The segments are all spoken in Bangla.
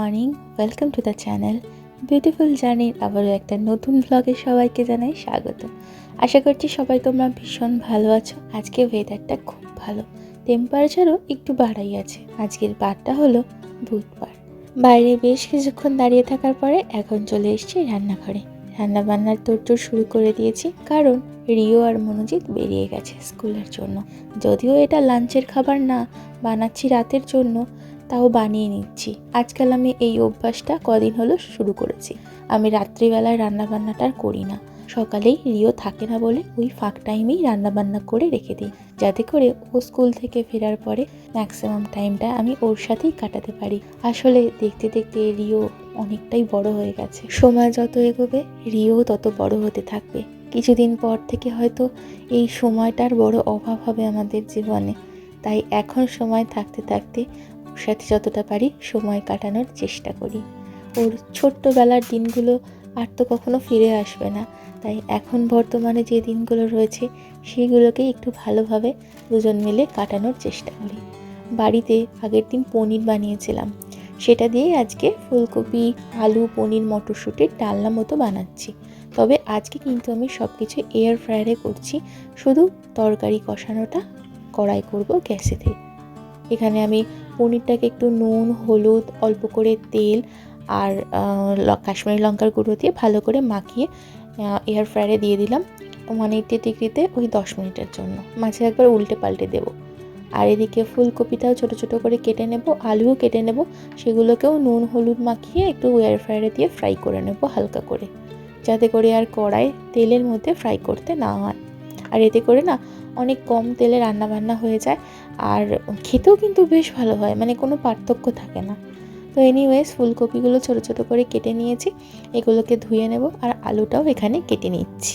Morning welcome to the channel beautiful জার্নির আবারও একটা নতুন ব্লগে সবাইকে জানাই স্বাগত। আশা করছি সবাই তোমরা ভীষণ ভালো আছো। আজকে ওয়েদারটা খুব ভালো। টেম্পারেচারও একটু বাড়াই আছে। আজকের বারটা হলো বুধবার। বাইরে বেশ কিছুক্ষণ দাঁড়িয়ে থাকার পরে এখন চলে এসেছি রান্নাঘরে। রান্না বান্নার তোড়জোড় শুরু করে দিয়েছি, কারণ রিও আর মনোজিৎ বেরিয়ে গেছে স্কুলের জন্য। যদিও এটা লাঞ্চের খাবার না, বানাচ্ছি রাতের জন্য তাও বানিয়ে নিচ্ছি। আজকাল আমি এই অভ্যাসটা কদিন হলো শুরু করেছি। আমি রাত্রিবেলায় রান্নাবান্নাটা আর করি না। সকালেই রিও থাকে না বলে ওই ফাঁক টাইমেই রান্নাবান্না করে রেখে দিই। যাতে করে ও স্কুল থেকে ফেরার পরে ম্যাক্সিমাম টাইমটা আমি ওর সাথেই কাটাতে পারি। আসলে দেখতে দেখতে রিও অনেকটাই বড় হয়ে গেছে। সময় যত এগোবে, রিও তত বড় হতে থাকবে। কিছুদিন পর থেকে হয়তো এই সময়টার বড় অভাব হবে আমাদের জীবনে। তাই এখন সময় থাকতে থাকতে সাথে যতটা পারি সময় কাটানোর চেষ্টা করি। ওর ছোট্টবেলার দিনগুলো আর তো কখনো ফিরে আসবে না। তাই এখন বর্তমানে যে দিনগুলো রয়েছে সেইগুলোকে একটু ভালোভাবে দুজন মিলে কাটানোর চেষ্টা করি। বাড়িতে আগের দিন পনির বানিয়েছিলাম। সেটা দিয়েই আজকে ফুলকপি, আলু, পনির, মটরশুঁটির ডালনা মতো বানাচ্ছি। তবে আজকে কিন্তু আমি সব কিছু এয়ার ফ্রায়ারে করছি। শুধু তরকারি কষানোটা কড়াই করব গ্যাসেতে। এখানে আমি পনিরটাকে একটু নুন, হলুদ, অল্প করে তেল আর কাশ্মীরি লঙ্কার গুঁড়ো দিয়ে ভালো করে মাখিয়ে এয়ার ফ্রায়ারে দিয়ে দিলাম ওয়ান এইটি ডিগ্রিতে ওই দশ মিনিটের জন্য। মাঝে একবার উল্টে পাল্টে দেব। আর এদিকে ফুলকপিটাও ছোটো ছোটো করে কেটে নেব, আলুও কেটে নেব, সেগুলোকেও নুন, হলুদ মাখিয়ে একটু এয়ার ফ্রায়ারে দিয়ে ফ্রাই করে নেব হালকা করে, যাতে করে আর কড়াই তেলের মধ্যে ফ্রাই করতে না হয়। আর এতে করে না অনেক কম তেলে রান্না বান্না হয়ে যায় আর খেতেও কিন্তু বেশ ভালো হয় মানে কোনো পার্থক্য থাকে না। তো এনিওয়েজ ফুলকপিগুলো ছোটো ছোটো করে কেটে নিয়েছি, এগুলোকে ধুয়ে নেব আর আলুটাও এখানে কেটে নিচ্ছি।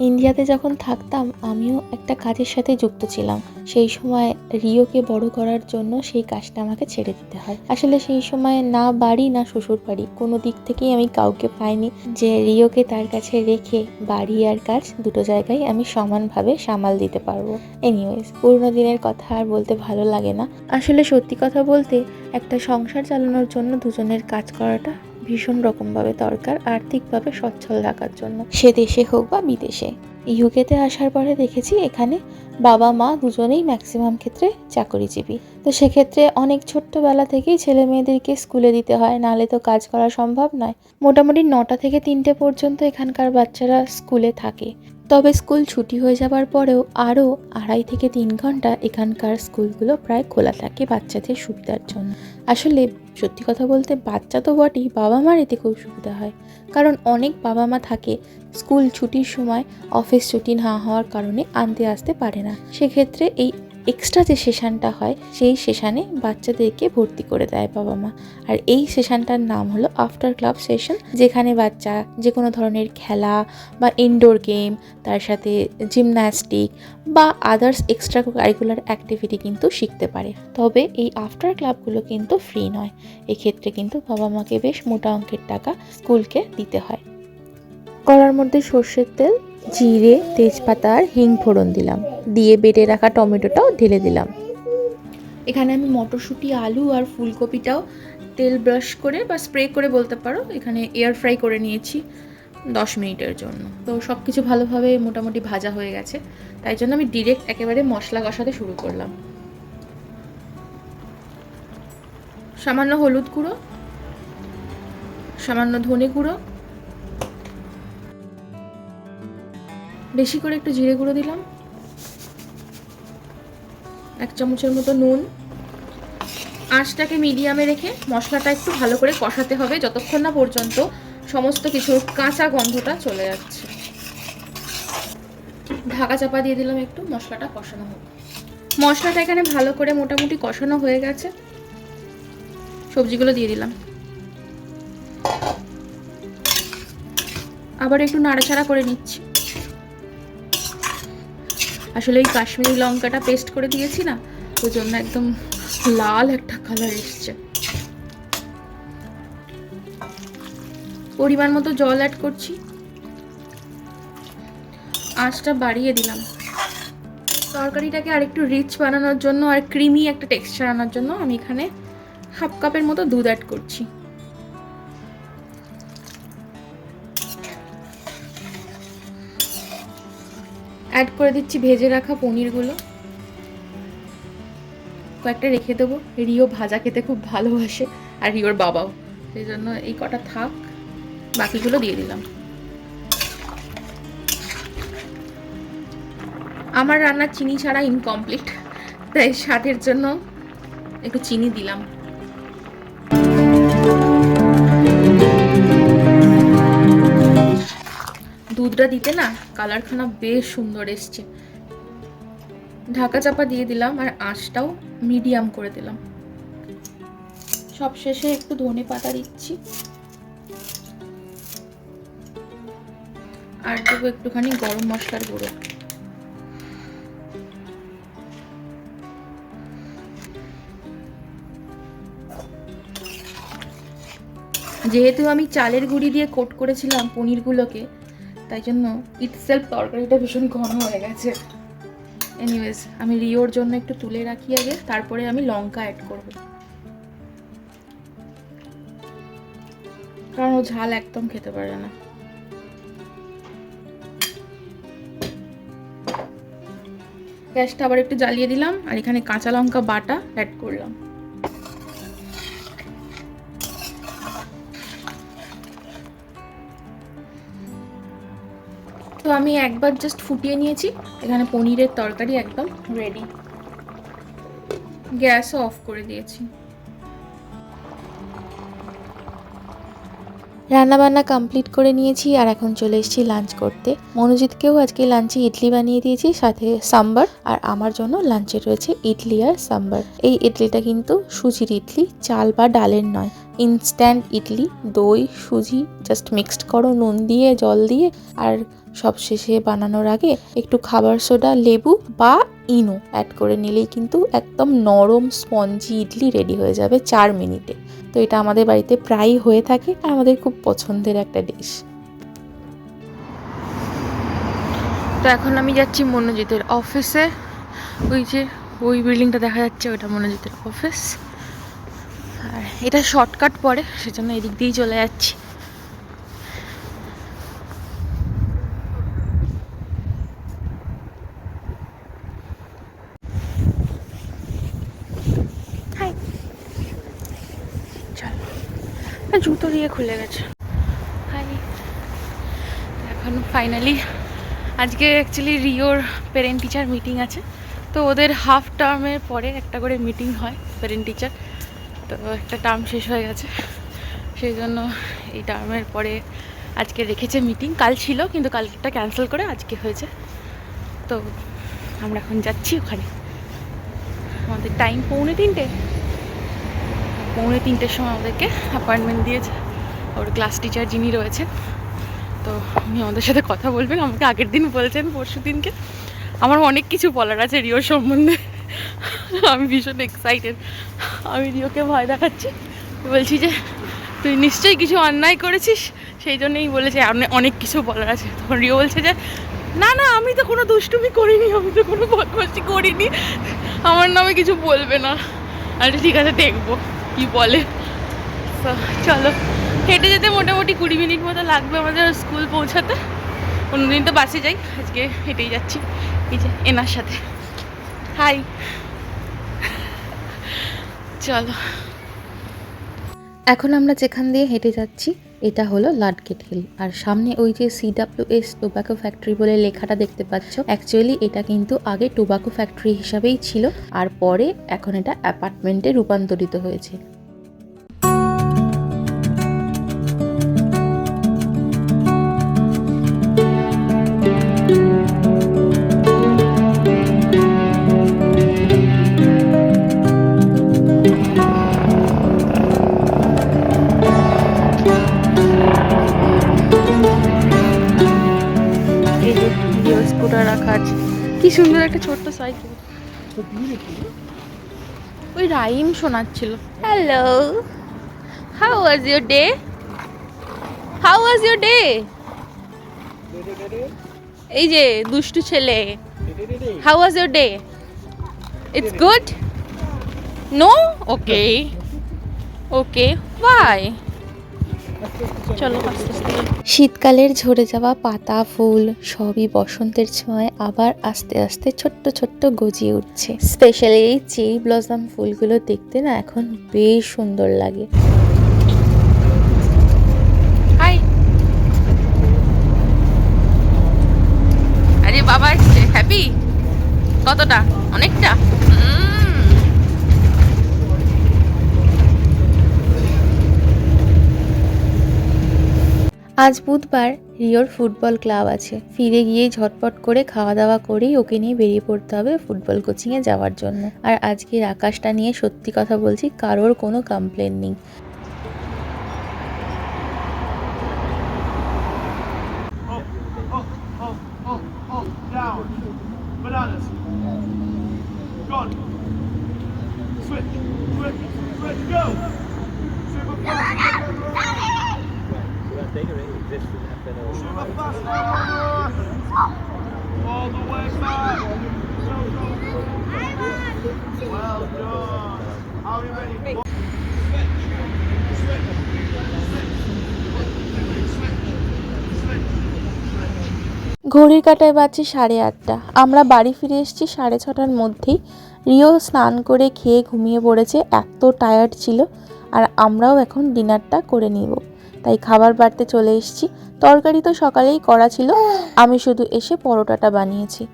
ইন্ডিয়াতে যখন থাকতাম, আমিও একটা কাজের সাথে যুক্ত ছিলাম। সেই সময় রিওকে বড় করার জন্য সেই কাজটা আমাকে ছেড়ে দিতে হয়। আসলে সেই সময় না বাড়ি, না শ্বশুর বাড়ি কোনো দিক থেকেই আমি কাউকে পাইনি যে রিওকে তার কাছে রেখে বাড়ি আর কাজ দুটো জায়গায় আমি সমানভাবে সামাল দিতে পারব। এনিওয়েজ পুরোনো দিনের কথা আর বলতে ভালো লাগে না। আসলে সত্যি কথা বলতে, একটা সংসার চালানোর জন্য দুজনের কাজ করাটা ভীষণ রকমভাবে দরকার, আর্থিকভাবে সচ্ছল থাকার জন্য। সে দেশে হোক বা বিদেশে। ইউকেতে আসার পরে দেখেছি এখানে বাবা, মা দুজনেই ম্যাক্সিমাম ক্ষেত্রে চাকরিজীবী। তো সেক্ষেত্রে অনেক ছোট্টবেলা থেকেই ছেলে মেয়েদেরকে স্কুলে দিতে হয়, নালে তো কাজ করা সম্ভব নয়। মোটামুটি নটা থেকে তিনটে পর্যন্ত এখানকার বাচ্চারা স্কুলে থাকে। তবে স্কুল ছুটি হয়ে যাবার পরেও আরও আড়াই থেকে তিন ঘণ্টা এখানকার স্কুলগুলো প্রায় খোলা থাকে বাচ্চাদের সুবিধার জন্য। আসলে সত্যি কথা বলতে বাচ্চা তো বটেই বাবা মার এতে খুব সুবিধা হয়। কারণ অনেক বাবা মা থাকে, স্কুল ছুটির সময় অফিস ছুটি না হওয়ার কারণে আনতে আসতে পারে না। সেক্ষেত্রে এই এক্সট্রা যে সেশানটা হয়, সেই সেশানে বাচ্চাদেরকে ভর্তি করে দেয় বাবা মা। আর এই সেশানটার নাম হলো আফটার ক্লাব সেশন যেখানে বাচ্চা যে কোনো ধরনের খেলা বা ইনডোর গেম তার সাথে জিমন্যাস্টিক বা আদার্স এক্সট্রা কারিকুলার অ্যাক্টিভিটি কিন্তু শিখতে পারে। তবে এই আফটার ক্লাবগুলো কিন্তু ফ্রি নয়। এক্ষেত্রে কিন্তু বাবা মাকে বেশ মোটা অঙ্কের টাকা স্কুলকে দিতে হয়। কড়ার মধ্যে সর্ষের তেল জিরে, তেজপাতা আর হিং ফোড়ন দিলাম। দিয়ে বেটে রাখা টমেটোটাও ঢেলে দিলাম। এখানে আমি মটরশুঁটি, আলু আর ফুলকপিটাও তেল ব্রাশ করে বা স্প্রে করে বলতে পারো, এখানে এয়ার ফ্রাই করে নিয়েছি দশ মিনিটের জন্য। তো সব কিছু ভালোভাবে মোটামুটি ভাজা হয়ে গেছে, তাই জন্য আমি ডিরেক্ট একেবারে মশলা কষাতে শুরু করলাম। সামান্য হলুদ গুঁড়ো, সামান্য ধনে গুঁড়ো বেশি করে একটু জিরে গুঁড়ো দিলাম। এক চামচের মতো নুন। আঁচটাকে মিডিয়ামে রেখে মশলাটা একটু ভালো করে কষাতে হবে যতক্ষণ না পর্যন্ত সমস্ত কিছুর কাঁচা গন্ধটা চলে যাচ্ছে। ঢাকা চাপা দিয়ে দিলাম একটু, মশলাটা কষানো হোক। মশলাটা এখানে ভালো করে মোটামুটি কষানো হয়ে গেছে। সবজিগুলো দিয়ে দিলাম। আবার একটু নাড়াচাড়া করে নিচ্ছি। আসলে ওই কাশ্মীরি লঙ্কাটা পেস্ট করে দিয়েছি না, ওই জন্য একদম লাল একটা কালার এসছে। পরিমাণ মতো জল অ্যাড করছি। আঁচটা বাড়িয়ে দিলাম। তরকারিটাকে আরেকটু রিচ বানানোর জন্য আর ক্রিমি একটা টেক্সচার আনার জন্য আমি এখানে হাফ কাপের মতো দুধ অ্যাড করছি। অ্যাড করে দিচ্ছি, ভেজে রাখা পনিরগুলো। কয়েকটা রেখে দেবো। রিও ভাজা খেতে খুব ভালোবাসে, আর রিওর বাবাও। সেই জন্য এই কটা থাক, বাকিগুলো দিয়ে দিলাম। আমার রান্না চিনি ছাড়া ইনকমপ্লিট তাই স্বাদের জন্য একটু চিনি দিলাম। দুধটা দিতে না কালারখানা বেশ সুন্দর এসছে। ঢাকা চাপা দিয়ে দিলাম আর আঁচটাও মিডিয়াম করে দিলাম। সব শেষে একটু ধনে পাতা দিচ্ছি। আর দেবো একটুখানি গরম মশলার গুঁড়ো। যেহেতু আমি চালের গুঁড়ি দিয়ে কোট করেছিলাম পনিরগুলোকে তাই জন্য ইটসেলফ তরকারিটা ভীষণ ঘন হয়ে গেছে। এনিওয়েজ আমি রিওর জন্য একটু তুলে রাখি আগে, তারপরে আমি লঙ্কা অ্যাড করব। কারণ ও ঝাল একদম খেতে পারে না। গ্যাসটা আবার একটু জ্বালিয়ে দিলাম, আর এখানে কাঁচা লঙ্কা বাটা অ্যাড করলাম। তো আমি একবার জাস্ট ফুটিয়ে নিয়েছি। এখানে পনিরের তরকারি একদম রেডি গ্যাসও অফ করে দিয়েছি। রান্নাবান্না কমপ্লিট করে নিয়েছি আর এখন চলে এসেছি লাঞ্চ করতে। মনোজিৎকেও আজকে লাঞ্চে ইডলি বানিয়ে দিয়েছি, সাথে সাম্বার আর আমার জন্য লাঞ্চে রয়েছে ইডলি আর সাম্বার। এই ইডলিটা কিন্তু সুজির ইডলি, চাল বা ডালের নয়। ইনস্ট্যান্ট ইডলি, দই, সুজি জাস্ট মিক্সড করো, নুন দিয়ে, জল দিয়ে আর সবশেষে বানানোর আগে একটু খাবার সোডা, লেবু বা ইনো অ্যাড করে নিলেই কিন্তু একদম নরম স্পঞ্জি ইডলি রেডি হয়ে যাবে চার মিনিটে। তো এটা আমাদের বাড়িতে প্রায়ই হয়ে থাকে আর আমাদের খুব পছন্দের একটা ডিশ তো এখন আমি যাচ্ছি মনোজিতের অফিসে ওই যে, ওই বিল্ডিংটা দেখা যাচ্ছে ওটা মনোজিতের অফিস আর এটা শর্টকাট পড়ে সেজন্য এদিক দিয়েই চলে যাচ্ছি। জুতো দিয়ে খুলে গেছে। হাই। এখন ফাইনালি আজকে অ্যাকচুয়ালি রিওর পেরেন্ট টিচার মিটিং আছে। তো ওদের হাফ টার্মের পরে একটা করে মিটিং হয় পেরেন্ট টিচার তো একটা টার্ম শেষ হয়ে গেছে। সেই জন্য এই টার্মের পরে আজকে রেখেছে মিটিং কাল ছিল, কিন্তু কালকেটা ক্যান্সেল করে আজকে হয়েছে। তো আমরা এখন যাচ্ছি ওখানে। আমাদের টাইম পৌনে তিনটে। পৌনে তিনটের সময় আমাদেরকে অ্যাপয়েন্টমেন্ট দিয়েছে। ওর ক্লাস টিচার যিনি রয়েছেন। তো উনি আমাদের সাথে কথা বলবেন। আমাকে আগের দিন বলছেন পরশু দিনকে। আমার অনেক কিছু বলার আছে রিওর সম্বন্ধে। আমি ভীষণ এক্সাইটেড আমি রিওকে ভয় দেখাচ্ছি। বলছি যে, তুই নিশ্চয়ই কিছু অন্যায় করেছিস? সেই জন্যই বলেছে অনেক কিছু বলার আছে। তখন রিও বলছে যে, না না, আমি তো কোনো দুষ্টুমি করিনি। আমি তো কোনো বদমাসি করিনি। আমার নামে কিছু বলবে না। আরে ঠিক আছে, দেখব। কি বলে? চলো। হেঁটে যেতে মোটামুটি কুড়ি মিনিট মতো লাগবে আমাদের স্কুল পৌঁছাতে। অন্যদিন তো বাসে যাই, আজকে হেঁটেই যাচ্ছি। এই যে, এনার সাথে। হাই চলো। এখন আমরা যেখান দিয়ে হেঁটে যাচ্ছি এটা হলো লাডগেট হিল আর সামনে ওই যে সি সিডাব্লিউএস টোবাকো ফ্যাক্টরি বলে লেখাটা দেখতে পাচ্ছ অ্যাকচুয়ালি এটা কিন্তু আগে টোবাকো ফ্যাক্টরি হিসাবেই ছিল, আর পরে এখন এটা অ্যাপার্টমেন্টে রূপান্তরিত হয়েছে। সাইকেল ওই rhyme শোনাচ্ছিল। Hello how was your day how was your day এই যে দুষ্টু ছেলে। How was your day it's good no okay okay bye চলো আস্তে আস্তে শীতকালের ঝরে যাওয়া পাতা ফুল সবই বসন্তের ছোঁয়ায় আবার আস্তে আস্তে ছোট্ট ছোট্ট গজিয়ে উঠছে। স্পেশালি এই চেরি ব্লসম ফুলগুলো দেখতে না এখন বেশ সুন্দর লাগে। আরে বাবা হ্যাপি কতটা? অনেকটা? উম, আজ বুধবার রিওর ফুটবল ক্লাব আছে ফিরে গিয়েই ঝটপট করে খাওয়া দাওয়া করেই ওকে নিয়ে বেরিয়ে পড়তে হবে ফুটবল কোচিংয়ে যাওয়ার জন্য আর আজকের আকাশটা নিয়ে সত্যি কথা বলছি, কারোর কোনো কমপ্লেন নেই. Switch. Switch. Switch. Go. Super fast. Super fast. All the way back. Well done. Are we ready? ঘড়ির কাটায় বাজছে সাড়ে আটটা আমরা বাড়ি ফিরে এসেছি সাড়ে ছটার মধ্যেই রিও স্নান করে খেয়ে ঘুমিয়ে পড়েছে এত টায়ার্ড ছিল আর আমরাও এখন ডিনারটা করে নিব তাই খাবার বাড়তে চলে এসেছি। তরকারি তো সকালেই করা ছিল। আমি শুধু এসে পরোটাটা বানিয়েছি।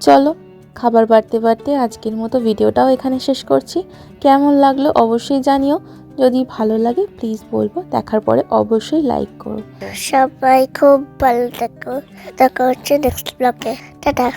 চলো, খাবার বাড়তে বাড়তে আজকের মতো ভিডিওটাও এখানে শেষ করছি। কেমন লাগল অবশ্যই জানিও। যদি ভালো লাগে প্লিজ বলব। দেখার পরে অবশ্যই লাইক করো। সবাই খুব ভালো থাকো। দেখা হচ্ছে নেক্সট ব্লগে টাটা।